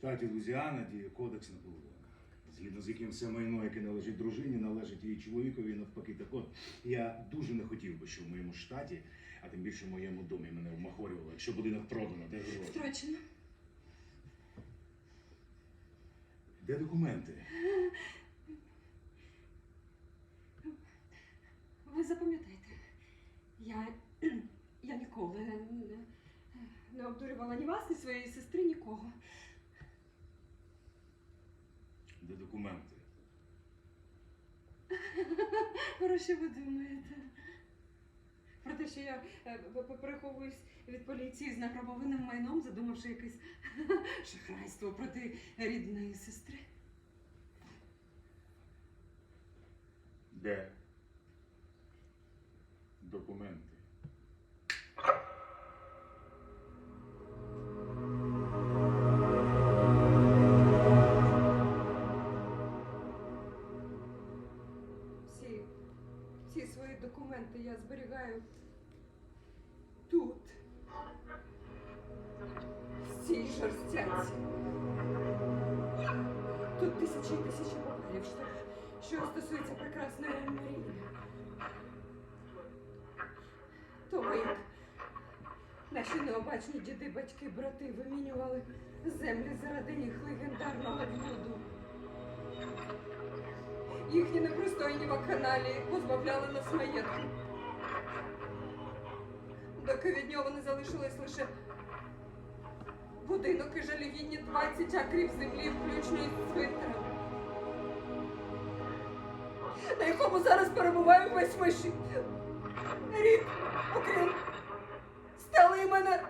штаті Лузіана діє кодекс наполеона, згідно з яким все майно, яке належить дружині, належить її чоловікові і навпаки. Так от, я дуже не хотів би, щоб в моєму штаті, а тим більше в моєму домі мене вмахорювали, якщо будинок продано, де гроші? Втрачено. Де документи? Ви запам'ятайте, я, я ніколи не, не обдурювала ні вас, ні своєї сестри, нікого. Де документи? Що ви думаєте? Про те, що я е, переховуюсь від поліції з награбованим майном, задумавши якесь шахрайство проти рідної сестри. Де? Документи. Всі свої документи я зберігаю тут. В цій шерстянці. Тут тисячі і тисячі паперів, що, що стосується прекрасної Марії. Того, як наші необачні діди, батьки, брати вимінювали землі заради їх легендарного блюду. Їхні непристойні вакханалії позбавляли нас маєтку. Доки від нього не залишилось лише будинок і жалюгідні 20 акрів землі, включно із цвинтарем. На якому зараз перебуває весь вищий рід, окрім стали мене